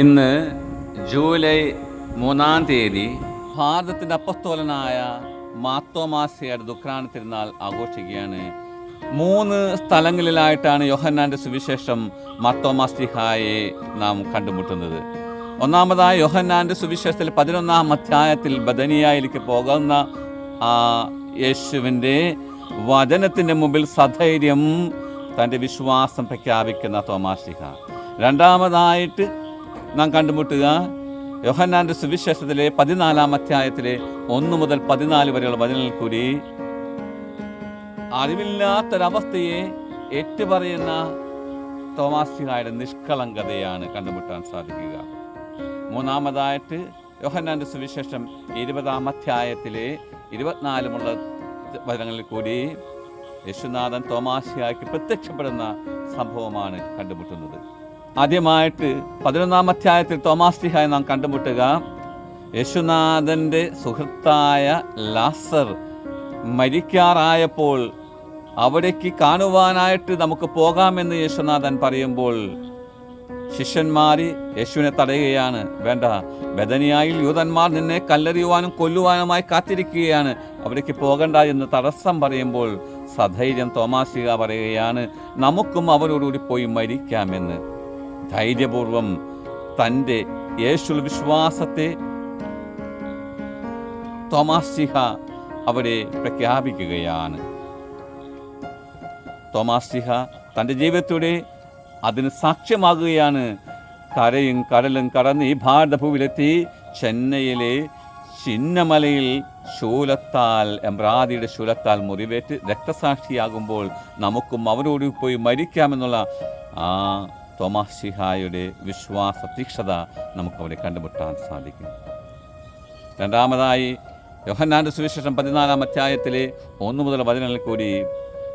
ഇന്ന് ജൂലൈ മൂന്നാം തീയതി ഭാരതത്തിന്റെ അപ്പസ്തോലനായ മാത്തോമാസിയുടെ ദുഃഖാന തിരുനാൾ ആഘോഷിക്കുകയാണ്. മൂന്ന് സ്ഥലങ്ങളിലായിട്ടാണ് യോഹന്നാന്റെ സുവിശേഷം മാത്തോമാസ്തിഹായെ നാം കണ്ടുമുട്ടുന്നത്. ഒന്നാമതായി യോഹന്നാന്റെ സുവിശേഷത്തിൽ പതിനൊന്നാം അധ്യായത്തിൽ ബദനിയായിലേക്ക് പോകുന്ന ആ യേശുവിന്റെ വചനത്തിന്റെ മുമ്പിൽ സധൈര്യം തന്റെ വിശ്വാസം പ്രഖ്യാപിക്കുന്ന തോമാശിഹ രണ്ടാമതായിട്ട് നാം കണ്ടുമുട്ടുക. യോഹന്നാന്റെ സുവിശേഷത്തിലെ പതിനാലാം അധ്യായത്തിലെ ഒന്ന് മുതൽ പതിനാല് വരെയുള്ള വചനൽ കൂടി. അറിവില്ലാത്തൊരവസ്ഥയെ ഏറ്റുപറയുന്ന തോമാസിഹായുടെ നിഷ്കളങ്കതയാണ് കണ്ടുമുട്ടാൻ സാധിക്കുക. മൂന്നാമതായിട്ട് യോഹന്നാന്റെ സുവിശേഷം ഇരുപതാം അധ്യായത്തിലെ ഇരുപത്തിനാലുമുള്ള വചനങ്ങളിൽ കൂടി യേശുനാഥൻ തോമാശിയായ്ക്ക് പ്രത്യക്ഷപ്പെടുന്ന സംഭവമാണ് കണ്ടുമുട്ടുന്നത്. ആദ്യമായിട്ട് പതിനൊന്നാം അധ്യായത്തിൽ തോമാസ്തിഹായി നാം കണ്ടുമുട്ടുക. യേശുനാഥന്റെ സുഹൃത്തായ ലാസർ മരിക്കാറായപ്പോൾ അവിടേക്ക് കാണുവാനായിട്ട് നമുക്ക് പോകാമെന്ന് യേശുനാഥൻ പറയുമ്പോൾ ശിഷ്യന്മാര് യേശുവിനെ തടയുകയാണ്. വേണ്ട ബദനിയായിൽ യൂതന്മാർ നിന്നെ കല്ലെറിയുവാനും കൊല്ലുവാനുമായി കാത്തിരിക്കുകയാണ്. അവിടേക്ക് പോകണ്ട എന്ന് തടസ്സം പറയുമ്പോൾ സധൈര്യം തോമാശിക പറയുകയാണ് നമുക്കും അവരോടുകൂടി പോയി മരിക്കാമെന്ന്. ധൈര്യപൂർവം തന്റെ യേശു വിശ്വാസത്തെ തോമാസിഹ അവിടെ പ്രഖ്യാപിക്കുകയാണ്. തോമാസിഹ തന്റെ ജീവിതത്തിലൂടെ അതിന് സാക്ഷ്യമാകുകയാണ്. കരയും കടലും കടന്ന് ഈ ഭാരതഭൂവിലെത്തി ചെന്നൈയിലെ ചിന്നമലയിൽ ശൂലത്താൽ എംബ്രാദിയുടെ ശൂലത്താൽ മുറിവേറ്റ് രക്തസാക്ഷിയാകുമ്പോൾ നമുക്കും അവരോട് പോയി മരിക്കാമെന്നുള്ള ആ തോമാസ് ശിഹായുടെ വിശ്വാസ തീക്ഷത നമുക്കവിടെ കണ്ടുമുട്ടാൻ സാധിക്കും. രണ്ടാമതായി യോഹന്നാന്റെ സുവിശേഷം പതിനാലാം അധ്യായത്തിലെ ഒന്ന് മുതൽ വചനങ്ങളിൽ കൂടി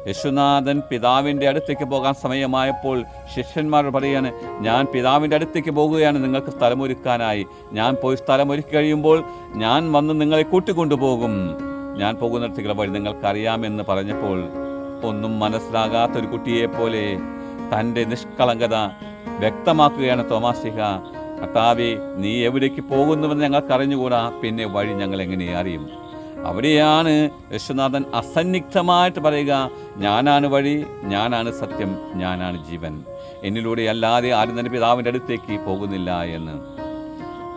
യശുനാഥൻ പിതാവിന്റെ അടുത്തേക്ക് പോകാൻ സമയമായപ്പോൾ ശിഷ്യന്മാർ പറയാണ് ഞാൻ പിതാവിന്റെ അടുത്തേക്ക് പോകുകയാണ് നിങ്ങൾക്ക് സ്ഥലമൊരുക്കാനായി. ഞാൻ പോയി സ്ഥലമൊരുക്കി കഴിയുമ്പോൾ ഞാൻ വന്ന് നിങ്ങളെ കൂട്ടിക്കൊണ്ടുപോകും. ഞാൻ പോകുന്നിടത്തേക്കുള്ള വഴി നിങ്ങൾക്കറിയാമെന്ന് പറഞ്ഞപ്പോൾ ഒന്നും മനസ്സിലാകാത്തൊരു കുട്ടിയെപ്പോലെ തന്റെ നിഷ്കളങ്കത വ്യക്തമാക്കുകയാണ് തോമാശിഹ കർത്താവെ നീ എവിടേക്ക് പോകുന്നുവെന്ന് ഞങ്ങൾക്ക് അറിഞ്ഞുകൂടാ പിന്നെ വഴി ഞങ്ങൾ എങ്ങനെ അറിയും? അവിടെയാണ് യശുനാഥൻ അസന്നിഗ്ധമായിട്ട് പറയുക. ഞാനാണ് വഴി ഞാനാണ് സത്യം ഞാനാണ് ജീവൻ. എന്നിലൂടെ അല്ലാതെ ആരും തന്നെ പിതാവിന്റെ അടുത്തേക്ക് പോകുന്നില്ല എന്ന്.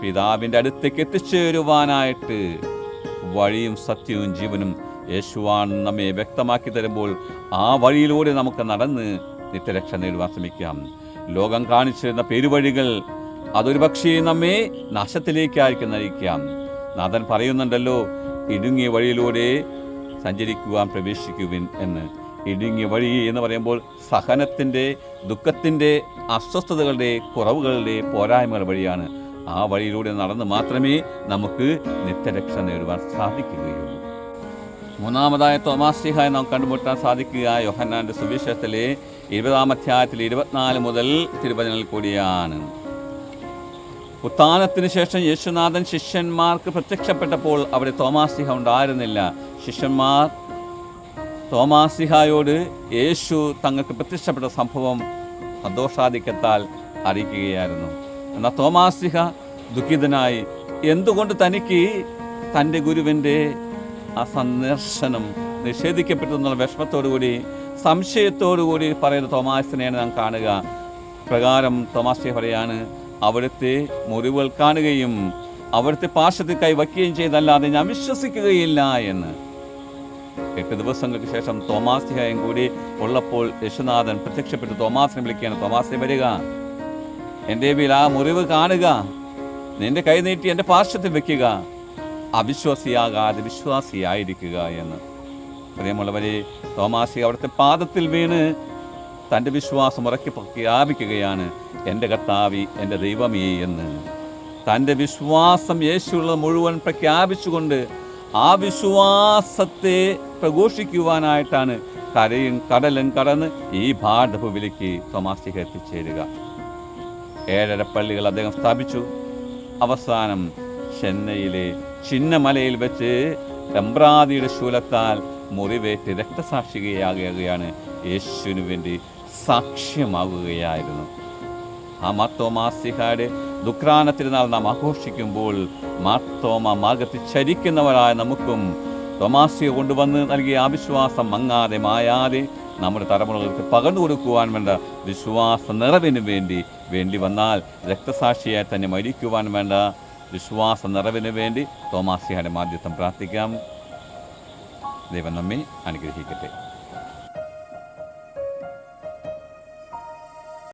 പിതാവിന്റെ അടുത്തേക്ക് എത്തിച്ചേരുവാനായിട്ട് വഴിയും സത്യവും ജീവനും യേശുവാണ് നമ്മെ വ്യക്തമാക്കി തരുമ്പോൾ ആ വഴിയിലൂടെ നമുക്ക് നടന്ന് നിത്യരക്ഷ നേടുവാൻ ശ്രമിക്കാം. ലോകം കാണിച്ചിരുന്ന പെരുവഴികൾ അതൊരു പക്ഷേ നമ്മെ നാശത്തിലേക്കായിരിക്കും നയിക്കാം. നാഥൻ പറയുന്നുണ്ടല്ലോ ഇടുങ്ങിയ വഴിയിലൂടെ സഞ്ചരിക്കുവാൻ പ്രവേശിക്കുവിൻ എന്ന്. ഇടുങ്ങിയ വഴി എന്ന് പറയുമ്പോൾ സഹനത്തിന്റെ ദുഃഖത്തിന്റെ അസ്വസ്ഥതകളുടെ കുറവുകളുടെ പോരായ്മകൾ വഴിയാണ്. ആ വഴിയിലൂടെ നടന്ന് മാത്രമേ നമുക്ക് നിത്യരക്ഷ നേടുവാൻ സാധിക്കുകയുള്ളൂ. മൂന്നാമതായ തോമാസ്ലിഹായി നാം കണ്ടുമുട്ടാൻ സാധിക്കുക. യോഹന്നാന്റെ സുവിശേഷത്തിലെ ഇരുപതാം അധ്യായത്തിൽ ഇരുപത്തിനാല് മുതൽ തിരുവചനൽ കൂടിയാണ്. ഉത്ഥാനത്തിന് ശേഷം യേശുനാഥൻ ശിഷ്യന്മാർക്ക് പ്രത്യക്ഷപ്പെട്ടപ്പോൾ അവിടെ തോമാസിഹ ഉണ്ടായിരുന്നില്ല. ശിഷ്യന്മാർ തോമാസിഹായോട് യേശു തങ്ങൾക്ക് പ്രത്യക്ഷപ്പെട്ട സംഭവം സന്തോഷാധിക്യത്താൽ അറിയിക്കുകയായിരുന്നു. എന്നാൽ തോമാസിഹ ദുഃഖിതനായി എന്തുകൊണ്ട് തനിക്ക് തന്റെ ഗുരുവിന്റെ ആ സന്ദർശനം നിഷേധിക്കപ്പെട്ടു വിഷമത്തോടുകൂടി സംശയത്തോടുകൂടി പറയുന്ന തോമാസിനെയാണ് നാം കാണുക. പ്രകാരം തോമാസിയ പറയാണ് അവിടുത്തെ മുറിവുകൾ കാണുകയും അവിടുത്തെ പാർശ്വത്തിൽ കൈ വയ്ക്കുകയും ചെയ്തല്ലാതെ ഞാൻ വിശ്വസിക്കുകയില്ല എന്ന്. എട്ട് ദിവസങ്ങൾക്ക് ശേഷം തോമാസിഹായും കൂടി ഉള്ളപ്പോൾ യശുനാഥൻ പ്രത്യക്ഷപ്പെട്ട് തോമാസിനെ വിളിക്കുകയാണ് തോമാസിനെ വരിക. എന്റെ വീൽ ആ മുറിവ് കാണുക. നിന്റെ കൈ നീട്ടി എന്റെ പാർശ്വത്തിൽ വെക്കുക. അവിശ്വാസിയാകാതെ വിശ്വാസിയായിരിക്കുക എന്ന്. പ്രിയമുള്ളവരെ തോമാസി അവിടുത്തെ പാദത്തിൽ വീണ് തന്റെ വിശ്വാസം ഉറക്കി പ്രഖ്യാപിക്കുകയാണ് എന്റെ കർത്താവി എന്റെ ദൈവമേ എന്ന്. തന്റെ വിശ്വാസം യേശുള്ള മുഴുവൻ പ്രഖ്യാപിച്ചുകൊണ്ട് ആ വിശ്വാസത്തെ പ്രഘോഷിക്കുവാനായിട്ടാണ് കരയും കടലും കടന്ന് ഈ ഭാരതഭൂവിലേക്ക് തോമാസിക എത്തിച്ചേരുക. ഏഴര പള്ളികൾ അദ്ദേഹം സ്ഥാപിച്ചു. അവസാനം ചെന്നൈയിലെ ചിന്നമലയിൽ വെച്ച് എംബ്രാദിയുടെ ശൂലത്താൽ മുറിവേറ്റ് രക്തസാക്ഷികയാകുകയാണ് യേശുവിന് വേണ്ടി സാക്ഷ്യമാകുകയായിരുന്നു. ആ മത്തോമാസിഹായുടെ ദുഃഖാന നാം ആഘോഷിക്കുമ്പോൾ മാർത്തോമ മാർഗത്തിൽ ചരിക്കുന്നവരായ നമുക്കും തോമാസിയെ കൊണ്ടുവന്ന് നൽകിയ ആവിശ്വാസം വിശ്വാസം മങ്ങാതെ മായാതെ നമ്മുടെ തലമുറകൾക്ക് പകർന്നു കൊടുക്കുവാൻ വേണ്ട വിശ്വാസ നിറവിന് വേണ്ടി വേണ്ടി വന്നാൽ രക്തസാക്ഷിയായി തന്നെ മരിക്കുവാൻ വേണ്ട വിശ്വാസ നിറവിന് വേണ്ടി തോമാസിയാടെ മാധ്യസ്ഥം പ്രാർത്ഥിക്കാം. ദൈവം നമ്മെ അനുഗ്രഹിക്കട്ടെ.